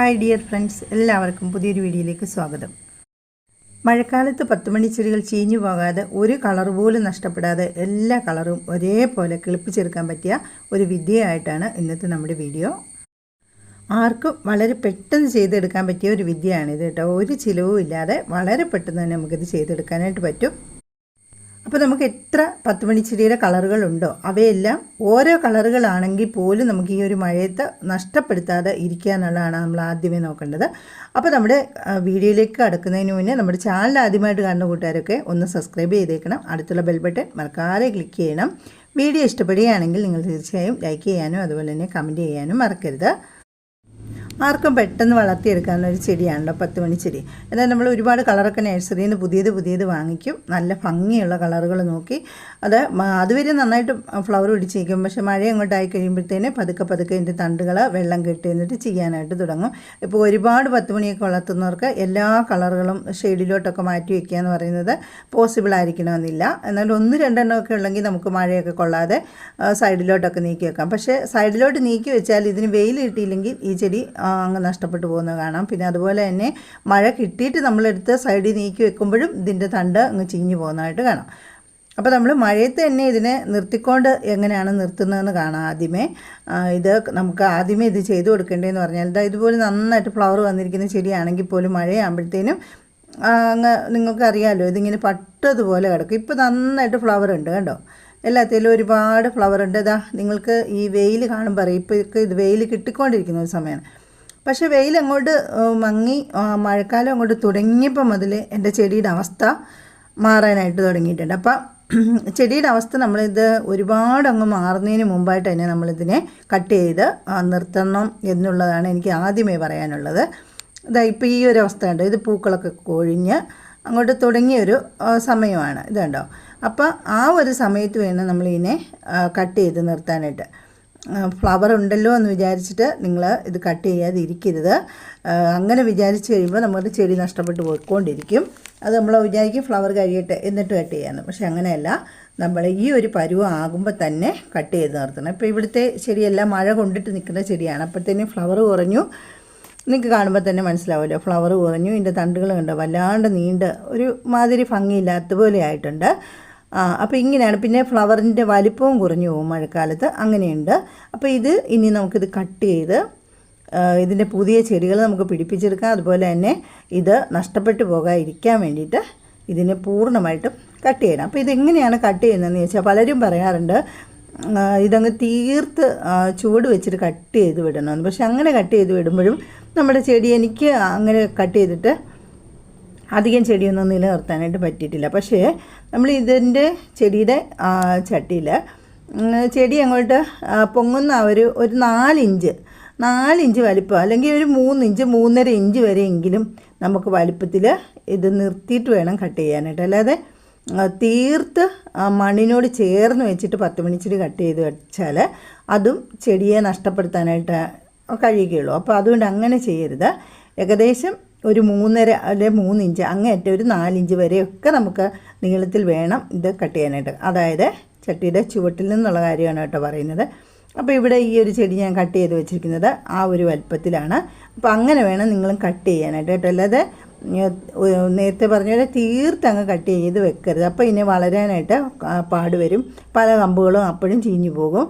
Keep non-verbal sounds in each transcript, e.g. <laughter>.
Hi dear friends എല്ലാവർക്കും പുതിയൊരു വീഡിയോയിലേക്ക് സ്വാഗതം. മഴക്കാലത്ത് പത്തുമണി ചെടികൾ ചീഞ്ഞു പോകാതെ ഒരു കളർ പോലും നഷ്ടപ്പെടാതെ എല്ലാ കളറും ഒരേപോലെ കിളിപ്പിച്ചെടുക്കാൻ പറ്റിയ ഒരു വിദ്യയായിട്ടാണ് ഇന്നത്തെ നമ്മുടെ വീഡിയോ. ആർക്കും വളരെ പെട്ടെന്ന് ചെയ്തെടുക്കാൻ പറ്റിയ ഒരു വിദ്യയാണിത് കേട്ടോ. ഒരു ചിലവും ഇല്ലാതെ വളരെ പെട്ടെന്ന് തന്നെ നമുക്കിത് ചെയ്തെടുക്കാനായിട്ട് പറ്റും. അപ്പോൾ നമുക്ക് എത്ര പത്ത് മണിച്ചെടിയുടെ കളറുകളുണ്ടോ അവയെല്ലാം ഓരോ കളറുകളാണെങ്കിൽ പോലും നമുക്ക് ഈ ഒരു മഴയത്ത് നഷ്ടപ്പെടുത്താതെ ഇരിക്കുക എന്നുള്ളതാണ് നമ്മൾ ആദ്യമേ നോക്കേണ്ടത്. അപ്പോൾ നമ്മുടെ വീഡിയോയിലേക്ക് കടക്കുന്നതിന് മുന്നേ നമ്മുടെ ചാനൽ ആദ്യമായിട്ട് കാണുന്ന കൂട്ടുകാരൊക്കെ ഒന്ന് സബ്സ്ക്രൈബ് ചെയ്തേക്കണം. അടുത്തുള്ള ബെൽ ബട്ടൺ മറക്കാതെ ക്ലിക്ക് ചെയ്യണം. വീഡിയോ ഇഷ്ടപ്പെടുകയാണെങ്കിൽ നിങ്ങൾ തീർച്ചയായും ലൈക്ക് ചെയ്യാനും അതുപോലെ തന്നെ കമന്റ് ചെയ്യാനും മറക്കരുത്. ആർക്കും പെട്ടെന്ന് വളർത്തിയെടുക്കാവുന്ന ഒരു ചെടിയാണല്ലോ പത്ത് മണി ചെടി. അതായത് നമ്മൾ ഒരുപാട് കളറൊക്കെ നഴ്സറിയിൽ നിന്ന് പുതിയത് പുതിയത് വാങ്ങിക്കും. നല്ല ഭംഗിയുള്ള കളറുകൾ നോക്കി. അത് അതുവരെ നന്നായിട്ട് ഫ്ലവർ പിടിച്ചിരിക്കും. പക്ഷേ മഴ അങ്ങോട്ടായി കഴിയുമ്പോഴത്തേന് പതുക്കെ പതുക്കെ അതിന്റെ തണ്ടുകൾ വെള്ളം കെട്ടി എന്നിട്ട് ചെയ്യാനായിട്ട് തുടങ്ങും. ഇപ്പോൾ ഒരുപാട് പത്ത് മണിയൊക്കെ വളർത്തുന്നവർക്ക് എല്ലാ കളറുകളും ഷെയ്ഡിലോട്ടൊക്കെ മാറ്റി വയ്ക്കുക എന്ന് പറയുന്നത് പോസിബിൾ ആയിരിക്കണമെന്നില്ല. എന്നാൽ ഒന്ന് രണ്ടെണ്ണമൊക്കെ ഉള്ളെങ്കിൽ നമുക്ക് മഴയൊക്കെ കൊള്ളാതെ സൈഡിലോട്ടൊക്കെ നീക്കി വെക്കാം. പക്ഷേ സൈഡിലോട്ട് നീക്കി വെച്ചാൽ ഇതിന് വെയിൽ കിട്ടിയില്ലെങ്കിൽ ഈ ചെടി അങ്ങ് നഷ്ടപ്പെട്ടു പോകുന്നത് കാണാം. പിന്നെ അതുപോലെ തന്നെ മഴ കിട്ടിയിട്ട് നമ്മളെടുത്ത് സൈഡിൽ നീക്കി വെക്കുമ്പോഴും ഇതിന്റെ തണ്ട് അങ്ങ് ചീഞ്ഞു പോകുന്നതായിട്ട് കാണാം. അപ്പോൾ നമ്മൾ മഴയത്ത് തന്നെ ഇതിനെ നിർത്തിക്കൊണ്ട് എങ്ങനെയാണ് നിർത്തുന്നതെന്ന് കാണാം ആദ്യമേ. ഇത് നമുക്ക് ആദ്യമേ ഇത് ചെയ്തു കൊടുക്കേണ്ടതെന്ന് പറഞ്ഞാൽ ഇതാ ഇതുപോലെ നന്നായിട്ട് ഫ്ലവർ വന്നിരിക്കുന്ന ചെടിയാണെങ്കിൽ പോലും മഴയാകുമ്പോഴത്തേനും അങ്ങ് നിങ്ങൾക്കറിയാമല്ലോ ഇതിങ്ങനെ പട്ടതുപോലെ കിടക്കും. ഇപ്പോൾ നന്നായിട്ട് ഫ്ലവർ ഉണ്ട് കണ്ടോ? എല്ലാത്തിലും ഒരുപാട് ഫ്ലവർ ഉണ്ട്. ഇതാ നിങ്ങൾക്ക് ഈ വെയിൽ കാണുമ്പോൾ അറിയാം ഇപ്പോൾ ഇത് വെയിൽ കിട്ടിക്കൊണ്ടിരിക്കുന്ന ഒരു സമയമാണ്. പക്ഷേ വെയിൽ അങ്ങോട്ട് മങ്ങി മഴക്കാലം അങ്ങോട്ട് തുടങ്ങിയപ്പോൾ മുതൽ എന്റെ ചെടിയുടെ അവസ്ഥ മാറാനായിട്ട് തുടങ്ങിയിട്ടുണ്ട്. അപ്പം <clears throat> ചെടിയുടെ അവസ്ഥ നമ്മളിത് ഒരുപാട് അങ്ങ് മാറുന്നതിന് മുമ്പായിട്ട് തന്നെ നമ്മളിതിനെ കട്ട് ചെയ്ത് നിർത്തണം എന്നുള്ളതാണ് എനിക്ക് ആദ്യമേ പറയാനുള്ളത്. ഇതാ ഇപ്പോൾ ഈ ഒരു അവസ്ഥ ഉണ്ട് ഇത് പൂക്കളൊക്കെ കൊഴിഞ്ഞ് അങ്ങോട്ട് തുടങ്ങിയൊരു സമയമാണ്. ഇതുണ്ടോ അപ്പോൾ ആ ഒരു സമയത്ത് വേണം നമ്മളിതിനെ കട്ട് ചെയ്ത് നിർത്താനായിട്ട്. ഫ്ലവർ ഉണ്ടല്ലോ എന്ന് വിചാരിച്ചിട്ട് നിങ്ങൾ ഇത് കട്ട് ചെയ്യാതിരിക്കരുത് അങ്ങനെ വിചാരിച്ച് കഴിയുമ്പോൾ നമ്മുടെ ചെടി നഷ്ടപ്പെട്ടു പോയിക്കൊണ്ടിരിക്കും. അത് നമ്മൾ വിചാരിക്കും ഫ്ലവർ കഴിയട്ടെ എന്നിട്ട് കട്ട് ചെയ്യാമെന്ന് പക്ഷേ അങ്ങനെയല്ല. നമ്മൾ ഈ ഒരു പരുവ ആകുമ്പോൾ തന്നെ കട്ട് ചെയ്ത് നിർത്തണം. ഇപ്പോൾ ഇവിടുത്തെ ചെടിയെല്ലാം മഴ കൊണ്ടിട്ട് നിൽക്കുന്ന ചെടിയാണ്. അപ്പോഴത്തേനും ഫ്ലവർ കുറഞ്ഞു. നിങ്ങൾക്ക് കാണുമ്പോൾ തന്നെ മനസ്സിലാവുമല്ലോ. ഫ്ലവർ കുറഞ്ഞു. ഇതിന്റെ തണ്ടുകൾ കണ്ടോ? വല്ലാണ്ട് നീണ്ട്. ഒരു മാതിരി ഭംഗിയില്ലാത്ത പോലെ ആയിട്ടുണ്ട്. അപ്പോൾ ഇങ്ങനെയാണ്. പിന്നെ ഫ്ലവറിന്റെ വലിപ്പവും കുറഞ്ഞു പോകും മഴക്കാലത്ത്. അങ്ങനെയുണ്ട്. അപ്പോൾ ഇത് ഇനി നമുക്കിത് കട്ട് ചെയ്ത് ഇതിന്റെ പുതിയ ചെടികൾ നമുക്ക് പിടിപ്പിച്ചെടുക്കാം. അതുപോലെ തന്നെ ഇത് നഷ്ടപ്പെട്ടു പോകാതിരിക്കാൻ വേണ്ടിയിട്ട് ഇതിനെ പൂർണമായിട്ടും കട്ട് ചെയ്യണം. അപ്പോൾ ഇതെങ്ങനെയാണ് കട്ട് ചെയ്യുന്നതെന്ന് ചോദിച്ചാൽ പലരും പറയാറുണ്ട് ഇതങ്ങ് തീർത്ത് ചുവട് വെച്ചിട്ട് കട്ട് ചെയ്ത് വിടണമെന്ന്. പക്ഷെ അങ്ങനെ കട്ട് ചെയ്ത് വിടുമ്പോഴും നമ്മുടെ ചെടി എനിക്ക് അങ്ങനെ കട്ട് ചെയ്തിട്ട് അധികം ചെടിയൊന്നും നിലനിർത്താനായിട്ട് പറ്റിയിട്ടില്ല. പക്ഷേ നമ്മൾ ഇതിന്റെ ചെടിയുടെ ചട്ടിയിൽ ചെടി അങ്ങോട്ട് പൊങ്ങുന്ന ഒരു ഒരു നാലിഞ്ച് നാലിഞ്ച് വലിപ്പം അല്ലെങ്കിൽ ഒരു മൂന്നിഞ്ച് മൂന്നര ഇഞ്ച് വരെയെങ്കിലും നമുക്ക് വലിപ്പത്തിൽ ഇത് നിർത്തിയിട്ട് വേണം കട്ട് ചെയ്യാനായിട്ട്. അല്ലാതെ തീർത്ത് മണ്ണിനോട് ചേർന്ന് വെച്ചിട്ട് പത്ത് മണിച്ചിട്ട് കട്ട് ചെയ്ത് വെച്ചാൽ അതും ചെടിയെ നഷ്ടപ്പെടുത്താനായിട്ട് കഴിയുകയുള്ളൂ. അപ്പോൾ അതുകൊണ്ട് അങ്ങനെ ചെയ്യരുത്. ഏകദേശം ഒരു മൂന്നര അല്ലെ മൂന്നിഞ്ച് അങ്ങേറ്റം ഒരു നാലിഞ്ച് വരെയൊക്കെ നമുക്ക് നീളത്തിൽ വേണം ഇത് കട്ട് ചെയ്യാനായിട്ട്. അതായത് ചട്ടിയുടെ ചുവട്ടിൽ നിന്നുള്ള കാര്യമാണ് കേട്ടോ പറയുന്നത്. അപ്പോൾ ഇവിടെ ഈ ഒരു ചെടി ഞാൻ കട്ട് ചെയ്ത് വെച്ചിരിക്കുന്നത് ആ ഒരു വലുപ്പത്തിലാണ്. അപ്പോൾ അങ്ങനെ വേണം നിങ്ങളും കട്ട് ചെയ്യാനായിട്ട് കേട്ടോ. അല്ലാതെ നേരത്തെ പറഞ്ഞ പോലെ തീർത്തങ്ങ് കട്ട് ചെയ്ത് വെക്കരുത്. അപ്പോൾ ഇനി വളരാനായിട്ട് പാട് വരും. പല കമ്പുകളും അപ്പോഴും ചീഞ്ഞു പോകും.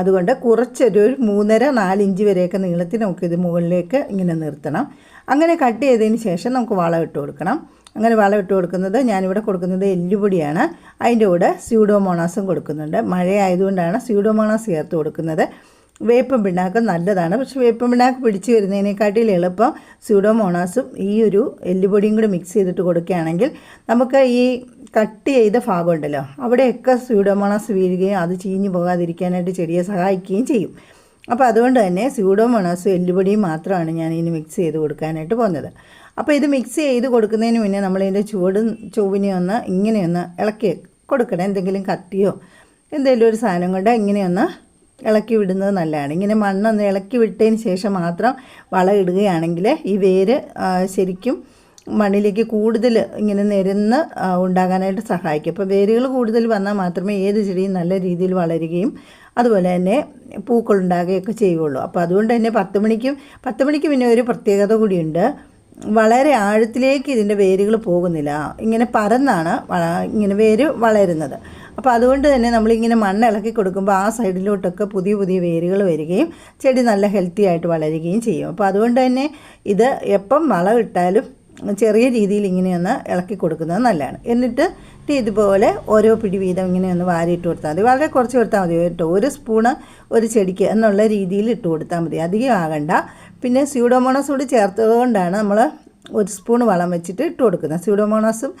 അതുകൊണ്ട് കുറച്ചൊരു മൂന്നര നാലിഞ്ച് വരെയൊക്കെ നീളത്തിൽ നമുക്കിത് മുകളിലേക്ക് ഇങ്ങനെ നിർത്തണം. അങ്ങനെ കട്ട് ചെയ്തതിന് ശേഷം നമുക്ക് വളം ഇട്ട് കൊടുക്കണം. അങ്ങനെ വളം ഇട്ട് കൊടുക്കുന്നത് ഞാനിവിടെ കൊടുക്കുന്നത് എല്ലുപൊടിയാണ്. അതിന്റെ കൂടെ സ്യൂഡോമോണാസും കൊടുക്കുന്നുണ്ട്. മഴയായതുകൊണ്ടാണ് സ്യൂഡോമോണാസ് ചേർത്ത് കൊടുക്കുന്നത്. വേപ്പം പിണ്ണാക്ക് നല്ലതാണ്. പക്ഷേ വേപ്പം പിണ്ണാക്ക് പിടിച്ച് വരുന്നതിനെക്കാട്ടിൽ എളുപ്പം സ്യൂഡോമോണാസും ഈ ഒരു എല്ലുപൊടിയും കൂടി മിക്സ് ചെയ്തിട്ട് കൊടുക്കുകയാണെങ്കിൽ നമുക്ക് ഈ കട്ട് ചെയ്ത ഭാഗമുണ്ടല്ലോ അവിടെയൊക്കെ സ്യൂഡോമോണാസ് വീഴുകയും അത് ചീഞ്ഞു പോകാതിരിക്കാനായിട്ട് ചെടിയെ സഹായിക്കുകയും ചെയ്യും. അപ്പോൾ അതുകൊണ്ട് തന്നെ സ്യൂഡോമോണാസും എല്ലുപൊടിയും മാത്രമാണ് ഞാൻ ഇതിന് മിക്സ് ചെയ്ത് കൊടുക്കാനായിട്ട് പോകുന്നത്. അപ്പോൾ ഇത് മിക്സ് ചെയ്ത് കൊടുക്കുന്നതിന് മുന്നേ നമ്മളിതിന്റെ ചുവടും ചൊവ്വിനെ ഒന്ന് ഇങ്ങനെയൊന്ന് ഇളക്കി കൊടുക്കണം. എന്തെങ്കിലും കത്തിയോ എന്തെങ്കിലും ഒരു സാധനം കൊണ്ട് ഇങ്ങനെയൊന്ന് ഇളക്കി വിടുന്നത് നല്ലതാണ്. ഇങ്ങനെ മണ്ണൊന്ന് ഇളക്കി വിട്ടതിന് ശേഷം മാത്രം വളം ഇടുകയാണെങ്കിൽ ഈ വേര് ശരിക്കും മണ്ണിലേക്ക് കൂടുതൽ ഇങ്ങനെ നിരന്ന് ഉണ്ടാകാനായിട്ട് സഹായിക്കും. അപ്പോൾ വേരുകൾ കൂടുതൽ വന്നാൽ മാത്രമേ ഏത് ചെടിയും നല്ല രീതിയിൽ വളരുകയും അതുപോലെ തന്നെ പൂക്കളുണ്ടാകുകയൊക്കെ ചെയ്യുള്ളൂ. അപ്പോൾ അതുകൊണ്ട് തന്നെ പത്ത് മണിക്കും പത്ത് മണിക്ക് പിന്നെ ഒരു പ്രത്യേകത കൂടിയുണ്ട്. വളരെ ആഴത്തിലേക്ക് ഇതിന്റെ വേരുകൾ പോകുന്നില്ല. ഇങ്ങനെ പരന്നാണ് ഇങ്ങനെ വേര് വളരുന്നത്. അപ്പോൾ അതുകൊണ്ട് തന്നെ നമ്മളിങ്ങനെ മണ്ണ് ഇളക്കി കൊടുക്കുമ്പോൾ ആ സൈഡിലോട്ടൊക്കെ പുതിയ പുതിയ വേരുകൾ വരികയും ചെടി നല്ല ഹെൽത്തി ആയിട്ട് വളരുകയും ചെയ്യും. അപ്പോൾ അതുകൊണ്ട് തന്നെ ഇത് എപ്പം വളം ഇട്ടാലും ചെറിയ രീതിയിൽ ഇങ്ങനെയൊന്ന് ഇളക്കി കൊടുക്കുന്നത് നല്ലതാണ്. എന്നിട്ട് ഇത് ഇതുപോലെ ഓരോ പിടി വീതം ഇങ്ങനെ ഒന്ന് വാരിയിട്ട് കൊടുത്താൽ മതി. വളരെ കുറച്ച് കൊടുത്താൽ മതി. കേട്ടോ. ഒരു സ്പൂണ് ഒരു ചെടിക്ക് എന്നുള്ള രീതിയിൽ ഇട്ട് കൊടുത്താൽ മതി. അധികം ആകണ്ട. പിന്നെ സ്യൂഡോമോണസ് കൂടി ചേർത്തതുകൊണ്ടാണ് നമ്മൾ ഒരു സ്പൂൺ വളം വെച്ചിട്ട് ഇട്ട് കൊടുക്കുന്നത്. സ്യൂഡോമോണസും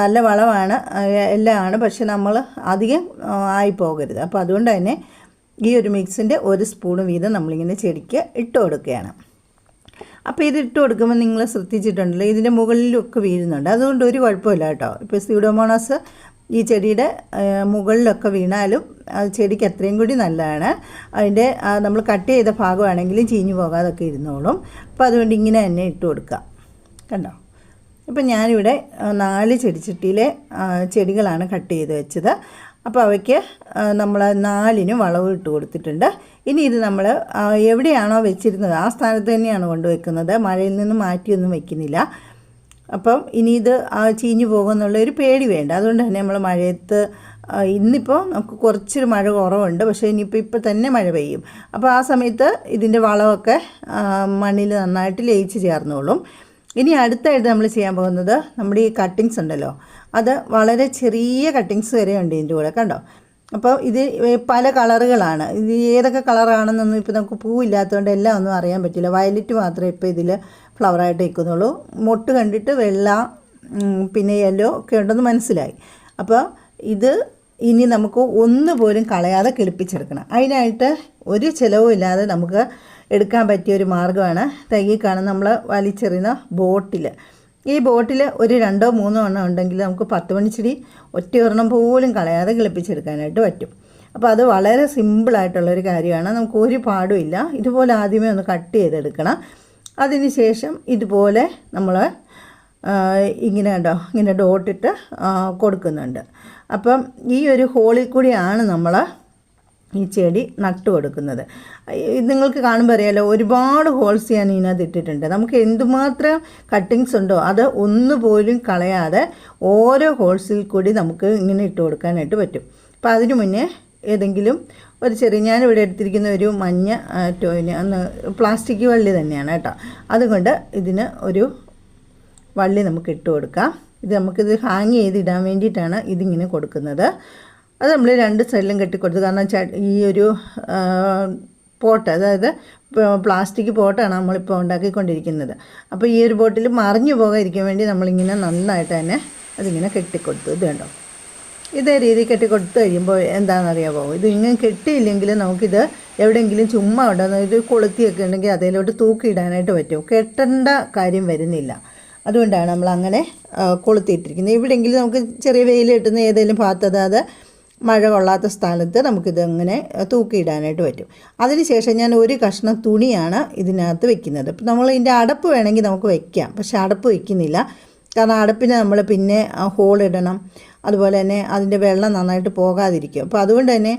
നല്ല വളമാണ്. എല്ലാം എല്ലാമാണ് പക്ഷെ നമ്മൾ അധികം ആയി പോകരുത് അപ്പോൾ അതുകൊണ്ട് തന്നെ ഈ ഒരു മിക്സിന്റെ ഒരു സ്പൂൺ വീതം നമ്മളിങ്ങനെ ചെടിക്ക് ഇട്ട് കൊടുക്കുകയാണ്. അപ്പോൾ ഇത് ഇട്ട് കൊടുക്കുമ്പോൾ നിങ്ങൾ ശ്രദ്ധിച്ചിട്ടുണ്ടല്ലോ ഇതിന്റെ മുകളിലൊക്കെ വീഴുന്നുണ്ട്. അതുകൊണ്ട് ഒരു കുഴപ്പമില്ല കേട്ടോ. ഇപ്പോൾ സ്യൂഡോമോണോസ് ഈ ചെടിയുടെ മുകളിലൊക്കെ വീണാലും അത് ചെടിക്ക് അത്രയും കൂടി നല്ലതാണ്. അതിന്റെ നമ്മൾ കട്ട് ചെയ്ത ഭാഗമാണെങ്കിലും ചീഞ്ഞു പോകാതൊക്കെ ഇരുന്നോളും. അപ്പോൾ അതുകൊണ്ട് ഇങ്ങനെ തന്നെ ഇട്ട് കൊടുക്കാം കണ്ടോ? ഇപ്പം ഞാനിവിടെ നാല് ചെടിച്ചട്ടിയിലെ ചെടികളാണ് കട്ട് ചെയ്ത് വെച്ചത്. അപ്പോൾ അവയ്ക്ക് നമ്മൾ നാലിന് വളവ് ഇട്ട് കൊടുത്തിട്ടുണ്ട്. ഇനി ഇത് നമ്മൾ എവിടെയാണോ വെച്ചിരുന്നത് ആ സ്ഥാനത്ത് തന്നെയാണ് കൊണ്ടുവയ്ക്കുന്നത് മഴയിൽ നിന്ന് മാറ്റിയൊന്നും വെക്കുന്നില്ല. അപ്പം ഇനി ഇത് ചീഞ്ഞു പോകുമെന്നുള്ള ഒരു പേടി വേണ്ട. അതുകൊണ്ട് തന്നെ നമ്മൾ മഴയത്ത് ഇന്നിപ്പോൾ നമുക്ക് കുറച്ചൊരു മഴ കുറവുണ്ട്. പക്ഷേ ഇനിയിപ്പോൾ ഇപ്പോൾ തന്നെ മഴ പെയ്യും. അപ്പോൾ ആ സമയത്ത് ഇതിന്റെ വളമൊക്കെ മണ്ണിൽ നന്നായിട്ട് ലയിച്ച് ചേർന്നോളും. ഇനി അടുത്തായിട്ട് നമ്മൾ ചെയ്യാൻ പോകുന്നത് നമ്മുടെ ഈ കട്ടിങ്സ് ഉണ്ടല്ലോ. അത് വളരെ ചെറിയ കട്ടിങ്സ് വരെ ഉണ്ട് ഇതിന്റെ കൂടെ കണ്ടോ? അപ്പോൾ ഇത് പല കളറുകളാണ്. ഇത് ഏതൊക്കെ കളറാണെന്നൊന്നും ഇപ്പോൾ നമുക്ക് പൂവില്ലാത്തതുകൊണ്ട് എല്ലാം ഒന്നും അറിയാൻ പറ്റില്ല. വയലറ്റ് മാത്രമേ ഇപ്പോൾ ഇതിൽ ഫ്ലവറായിട്ട് നിൽക്കുന്നുള്ളൂ. മൊട്ട് കണ്ടിട്ട് വെള്ള പിന്നെ യെല്ലോ ഒക്കെ ഉണ്ടെന്ന് മനസ്സിലായി. അപ്പോൾ ഇത് ഇനി നമുക്ക് ഒന്നുപോലും കളയാതെ കിളിപ്പിച്ചെടുക്കണം. അതിനായിട്ട് ഒരു ചിലവും ഇല്ലാതെ നമുക്ക് എടുക്കാൻ പറ്റിയ ഒരു മാർഗമാണ്. തൈ കാണുന്ന നമ്മൾ വലിച്ചെറിയുന്ന ബോട്ടിൽ ഈ ബോട്ടിൽ ഒരു രണ്ടോ മൂന്നോ എണ്ണം ഉണ്ടെങ്കിൽ നമുക്ക് പത്ത് മണിച്ചെടി ഒറ്റ ഒരെണ്ണം പോലും കളയാതെ കിളിപ്പിച്ചെടുക്കാനായിട്ട് പറ്റും. അപ്പോൾ അത് വളരെ സിമ്പിളായിട്ടുള്ളൊരു കാര്യമാണ്. നമുക്ക് ഒരു പാടും ഇല്ല. ഇതുപോലെ ആദ്യമേ ഒന്ന് കട്ട് ചെയ്തെടുക്കണം. അതിന് ശേഷം ഇതുപോലെ നമ്മൾ ഇങ്ങനെ കണ്ടോ ഇങ്ങനെ ഡോട്ടിട്ട് കൊടുക്കുന്നുണ്ട്. അപ്പം ഈ ഒരു ഹോളിൽ കൂടിയാണ് നമ്മൾ ഈ ചെടി നട്ടു കൊടുക്കുന്നത്. നിങ്ങൾക്ക് കാണുമ്പോൾ അറിയാലോ ഒരുപാട് ഹോൾസ് ഞാൻ ഇതിനകത്ത് ഇട്ടിട്ടുണ്ട്. നമുക്ക് എന്തുമാത്രം കട്ടിങ്സ് ഉണ്ടോ അത് ഒന്നുപോലും കളയാതെ ഓരോ ഹോൾസിൽ കൂടി നമുക്ക് ഇങ്ങനെ ഇട്ട് കൊടുക്കാനായിട്ട് പറ്റും. അപ്പോൾ അതിനു മുന്നേ ഏതെങ്കിലും ഒരു ചെറിയ ഞാനിവിടെ എടുത്തിരിക്കുന്ന ഒരു മഞ്ഞ അന്ന് പ്ലാസ്റ്റിക് വള്ളി തന്നെയാണ് കേട്ടോ. അതുകൊണ്ട് ഇതിന് ഒരു വള്ളി നമുക്ക് ഇട്ട് കൊടുക്കാം. ഇത് നമുക്കിത് ഹാങ് ചെയ്തിടാൻ വേണ്ടിയിട്ടാണ് ഇതിങ്ങനെ കൊടുക്കുന്നത്. അത് നമ്മൾ രണ്ട് സൈഡിലും കെട്ടിക്കൊടുത്തു. കാരണം ഈ ഒരു പോട്ട് അതായത് പ്ലാസ്റ്റിക് പോട്ടാണ് നമ്മളിപ്പോൾ ഉണ്ടാക്കിക്കൊണ്ടിരിക്കുന്നത്. അപ്പോൾ ഈ ഒരു ബോട്ടിൽ മറിഞ്ഞു പോകാതിരിക്കാൻ വേണ്ടി നമ്മളിങ്ങനെ നന്നായിട്ട് തന്നെ അതിങ്ങനെ കെട്ടിക്കൊടുത്തു. ഇത് കണ്ടോ? ഇതേ രീതി കെട്ടിക്കൊടുത്ത് കഴിയുമ്പോൾ എന്താണെന്നറിയാമോ ഇത് ഇങ്ങനെ കെട്ടിയില്ലെങ്കിൽ നമുക്കിത് എവിടെയെങ്കിലും ചുമ്മാ ഉണ്ടെന്ന് ഇത് കൊളുത്തിയൊക്കെ ഉണ്ടെങ്കിൽ അതിലോട്ട് തൂക്കിയിടാനായിട്ട് പറ്റും. കെട്ടേണ്ട കാര്യം വരുന്നില്ല. അതുകൊണ്ടാണ് നമ്മൾ അങ്ങനെ കൊളുത്തിയിട്ടിരിക്കുന്നത്. എവിടെയെങ്കിലും നമുക്ക് ചെറിയ വെയിൽ കിട്ടുന്ന ഏതെങ്കിലും ഭാഗത്ത് അതായത് മഴ കൊള്ളാത്ത സ്ഥലത്ത് നമുക്കിത് അങ്ങനെ തൂക്കിയിടാനായിട്ട് പറ്റും. അതിനുശേഷം ഞാൻ ഒരു കഷ്ണം തുണിയാണ് ഇതിനകത്ത് വെക്കുന്നത്. അപ്പോൾ നമ്മൾ ഇതിന്റെ അടപ്പ് വേണമെങ്കിൽ നമുക്ക് വെക്കാം പക്ഷേ അടപ്പ് വെക്കുന്നില്ല. കാരണം അടപ്പിന് നമ്മൾ പിന്നെ ഹോൾ ഇടണം. അതുപോലെ തന്നെ അതിന്റെ വെള്ളം നന്നായിട്ട് പോകാതിരിക്കും. അപ്പോൾ അതുകൊണ്ട് തന്നെ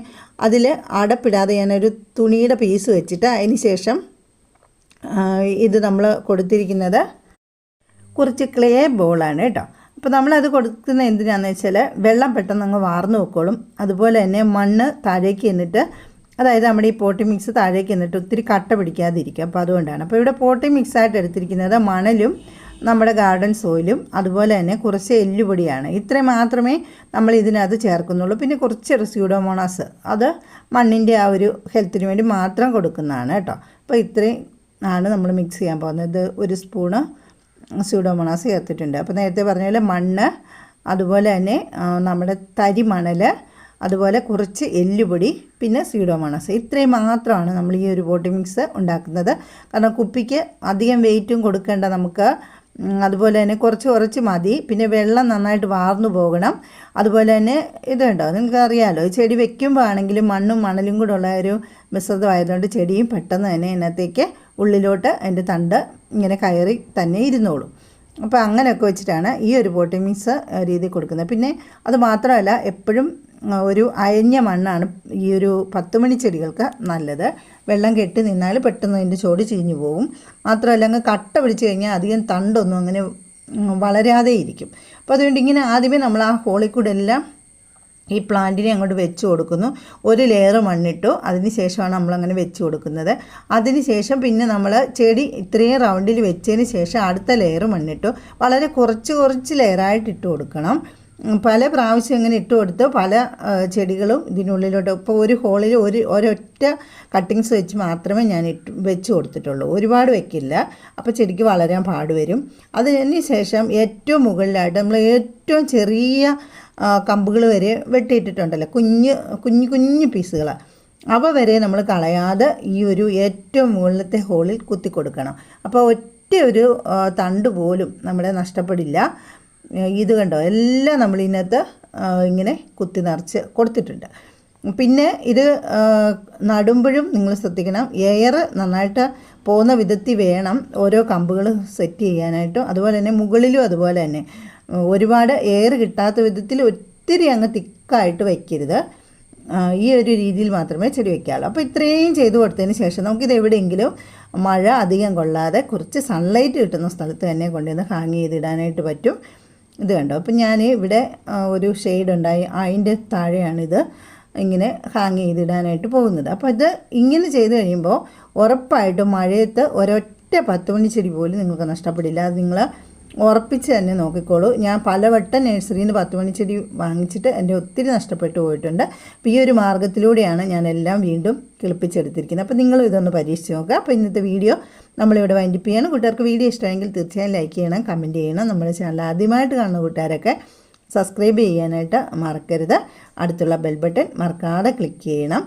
അതിൽ അടപ്പിടാതെ ഞാനൊരു തുണിയുടെ പീസ് വെച്ചിട്ട് അതിന് ശേഷം ഇത് നമ്മൾ കൊടുത്തിരിക്കുന്നത് കുറച്ച് ക്ലേ ബോളാണ് കേട്ടോ. അപ്പോൾ നമ്മളത് കൊടുക്കുന്ന എന്തിനാണെന്ന് വെച്ചാൽ വെള്ളം പെട്ടെന്ന് അങ്ങ് വാർന്നു വെക്കോളും അതുപോലെ തന്നെ മണ്ണ് താഴേക്ക് എന്നിട്ട് അതായത് നമ്മുടെ ഈ പോട്ടി മിക്സ് താഴേക്ക് എന്നിട്ട് ഒത്തിരി കട്ട പിടിക്കാതിരിക്കും അപ്പോൾ അതുകൊണ്ടാണ്. അപ്പോൾ ഇവിടെ പോട്ടി മിക്സ് ആയിട്ട് എടുത്തിരിക്കുന്നത് മണലും നമ്മുടെ ഗാർഡൻ സോയിലും അതുപോലെ തന്നെ കുറച്ച് എല്ലുപൊടിയാണ്. ഇത്രയും മാത്രമേ നമ്മൾ ഇതിനകത്ത് ചേർക്കുന്നുള്ളൂ. പിന്നെ കുറച്ച് റെസ്യൂഡോമോണാസ് അത് മണ്ണിന്റെ ആ ഒരു ഹെൽത്തിന് വേണ്ടി മാത്രം കൊടുക്കുന്നതാണ് കേട്ടോ. അപ്പോൾ ഇത്രയും ആണ് നമ്മൾ മിക്സ് ചെയ്യാൻ പോകുന്നത്. ഒരു സ്പൂണ് സ്യൂഡോമോണാസ് ചേർത്തിട്ടുണ്ട്. അപ്പോൾ നേരത്തെ പറഞ്ഞ പോലെ മണ്ണ് അതുപോലെ തന്നെ നമ്മുടെ തരി മണൽ അതുപോലെ കുറച്ച് എല്ലുപൊടി പിന്നെ സ്യൂഡോമോണാസ് ഇത്രയും മാത്രമാണ് നമ്മൾ ഈ ഒരു ബോട്ടി മിക്സ് ഉണ്ടാക്കുന്നത്. കാരണം കുപ്പിക്ക് അധികം വെയിറ്റും കൊടുക്കേണ്ട നമുക്ക് അതുപോലെ തന്നെ കുറച്ച് കുറച്ച് മതി. പിന്നെ വെള്ളം നന്നായിട്ട് വാർന്നു പോകണം. അതുപോലെ തന്നെ ഇത് കണ്ടോ? നിങ്ങൾക്ക് അറിയാമല്ലോ ഈ ചെടി വെക്കുമ്പോൾ ആണെങ്കിലും മണ്ണും മണലും കൂടെ ഉള്ള ഒരു മിശ്രിതമായതുകൊണ്ട് ചെടിയും പെട്ടെന്ന് തന്നെ ഇതിനകത്തേക്ക് ഉള്ളിലോട്ട് അതിന്റെ തണ്ട് ഇങ്ങനെ കയറി തന്നെ ഇരുന്നോളും. അപ്പോൾ അങ്ങനെയൊക്കെ വെച്ചിട്ടാണ് ഈ ഒരു പോട്ടി മിക്സ് രീതി കൊടുക്കുന്നത്. പിന്നെ അത് മാത്രമല്ല എപ്പോഴും ഒരു അയഞ്ഞ മണ്ണാണ് ഈ ഒരു പത്ത് മണി ചെടികൾക്ക് നല്ലത്. വെള്ളം കെട്ടി നിന്നാൽ പെട്ടെന്ന് അതിന്റെ ചോട് ചീഞ്ഞു പോകും മാത്രമല്ല അങ്ങ് കട്ട പിടിച്ച് കഴിഞ്ഞാൽ അധികം തണ്ടൊന്നും അങ്ങനെ വളരാതെ ഇരിക്കും. അപ്പോൾ അതുകൊണ്ട് ഇങ്ങനെ ആദ്യമേ നമ്മൾ ആ ഹോളിൽ കൂടെ എല്ലാം ഈ പ്ലാന്റിനെ അങ്ങോട്ട് വെച്ച് കൊടുക്കുന്നു. ഒരു ലെയർ മണ്ണിട്ടു. അതിന് ശേഷമാണ് നമ്മളങ്ങനെ വെച്ച് കൊടുക്കുന്നത്. അതിന് ശേഷം പിന്നെ നമ്മൾ ചെടി ഇത്രയും റൗണ്ടിൽ വെച്ചതിന് ശേഷം അടുത്ത ലെയർ മണ്ണിട്ടു. വളരെ കുറച്ച് കുറച്ച് ലെയറായിട്ട് ഇട്ട് കൊടുക്കണം. പല പ്രാവശ്യം ഇങ്ങനെ ഇട്ട് കൊടുത്ത് പല ചെടികളും ഇതിനുള്ളിലോട്ട് ഇപ്പോൾ ഒരു ഹോളിൽ ഒരു ഒരൊറ്റ കട്ടിങ്സ് വെച്ച് മാത്രമേ ഞാൻ ഇട്ട് വെച്ച് കൊടുത്തിട്ടുള്ളൂ. ഒരുപാട് വെക്കില്ല. അപ്പോൾ ചെടിക്ക് വളരാൻ പാടുവരും. അതിന് ശേഷം ഏറ്റവും മുകളിലായിട്ട് നമ്മൾ ഏറ്റവും ചെറിയ കമ്പുകൾ വരെ വെട്ടിയിട്ടിട്ടുണ്ടല്ലോ. കുഞ്ഞ് കുഞ്ഞു കുഞ്ഞു പീസുകൾ അവ വരെ നമ്മൾ കളയാതെ ഈ ഒരു ഏറ്റവും മുകളിലത്തെ ഹോളിൽ കുത്തി കൊടുക്കണം അപ്പോൾ ഒറ്റ ഒരു തണ്ട് പോലും നമ്മളെ നഷ്ടപ്പെടില്ല. ഇത് കണ്ടോ? എല്ലാം നമ്മൾ ഇതിനകത്ത് ഇങ്ങനെ കുത്തി നിറച്ച് കൊടുത്തിട്ടുണ്ട്. പിന്നെ ഇത് നടുമ്പോഴും നിങ്ങൾ ശ്രദ്ധിക്കണം. എയർ നന്നായിട്ട് പോകുന്ന വിധത്തിൽ വേണം ഓരോ കമ്പുകൾ സെറ്റ് ചെയ്യാനായിട്ടും. അതുപോലെ തന്നെ മുകളിലും അതുപോലെ തന്നെ. ഒരുപാട് എയർ കിട്ടാത്ത വിധത്തിൽ ഒത്തിരി അങ്ങ് തിക്കായിട്ട് വയ്ക്കരുത് ഈ ഒരു രീതിയിൽ മാത്രമേ ചെടി വയ്ക്കാവുള്ളൂ അപ്പോൾ ഇത്രയും ചെയ്തു കൊടുത്തതിന് ശേഷം നമുക്കിത് എവിടെയെങ്കിലും മഴ അധികം കൊള്ളാതെ കുറച്ച് സൺലൈറ്റ് കിട്ടുന്ന സ്ഥലത്ത് തന്നെ കൊണ്ടുവന്ന് ഹാങ് ചെയ്തിടാനായിട്ട് പറ്റും. ഇത് കണ്ടോ? അപ്പം ഞാൻ ഇവിടെ ഒരു ഷെയ്ഡ് ഉണ്ടായി. അതിന്റെ താഴെയാണിത് ഇങ്ങനെ ഹാങ് ചെയ്തിടാനായിട്ട് പോകുന്നത്. അപ്പോൾ ഇത് ഇങ്ങനെ ചെയ്ത് കഴിയുമ്പോൾ ഉറപ്പായിട്ടും മഴയത്ത് ഒരൊറ്റ പത്ത് മണി ചെടി പോലും നിങ്ങൾക്ക് നഷ്ടപ്പെടില്ല. അത് നിങ്ങൾ ഉറപ്പിച്ച് തന്നെ നോക്കിക്കോളൂ. ഞാൻ പലവട്ടം നഴ്സറിയിൽ നിന്ന് പത്ത് മണിച്ചെടി ചെടി വാങ്ങിച്ചിട്ട് എന്റെ ഒത്തിരി നഷ്ടപ്പെട്ടു പോയിട്ടുണ്ട്. അപ്പോൾ ഈ ഒരു മാർഗത്തിലൂടെയാണ് ഞാൻ എല്ലാം വീണ്ടും കിളിപ്പിച്ചെടുത്തിരിക്കുന്നത്. അപ്പോൾ നിങ്ങളും ഇതൊന്ന് പരീക്ഷിച്ച് നോക്കുക. അപ്പോൾ ഇന്നത്തെ വീഡിയോ നമ്മളിവിടെ വൈൻഡിപ്പ് ചെയ്യണം. കൂട്ടുകാർക്ക് വീഡിയോ ഇഷ്ടമെങ്കിൽ തീർച്ചയായും ലൈക്ക് ചെയ്യണം കമന്റ് ചെയ്യണം. നമ്മുടെ ചാനൽ ആദ്യമായിട്ട് കാണുന്ന കൂട്ടുകാരൊക്കെ സബ്സ്ക്രൈബ് ചെയ്യാനായിട്ട് മറക്കരുത്. അടുത്തുള്ള ബെൽ ബട്ടൺ മറക്കാതെ ക്ലിക്ക് ചെയ്യണം.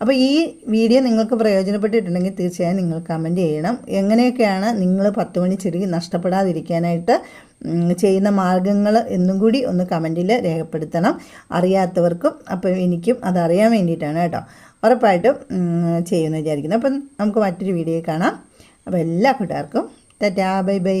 അപ്പോൾ ഈ വീഡിയോ നിങ്ങൾക്ക് പ്രയോജനപ്പെട്ടിട്ടുണ്ടെങ്കിൽ തീർച്ചയായും നിങ്ങൾ കമന്റ് ചെയ്യണം. എങ്ങനെയൊക്കെയാണ് നിങ്ങൾ പത്ത് മണി ചെടി നഷ്ടപ്പെടാതിരിക്കാനായിട്ട് ചെയ്യുന്ന മാർഗങ്ങൾ എന്നും കൂടി ഒന്ന് കമന്റിൽ രേഖപ്പെടുത്തണം. അറിയാത്തവർക്കും അപ്പോൾ എനിക്കും അതറിയാൻ വേണ്ടിയിട്ടാണ് കേട്ടോ. ഉറപ്പായിട്ടും ചെയ്യുമെന്ന് വിചാരിക്കുന്നു. അപ്പം നമുക്ക് മറ്റൊരു വീഡിയോ കാണാം. അപ്പോൾ എല്ലാ കൂട്ടുകാർക്കും ടാറ്റാ ബൈ ബൈ.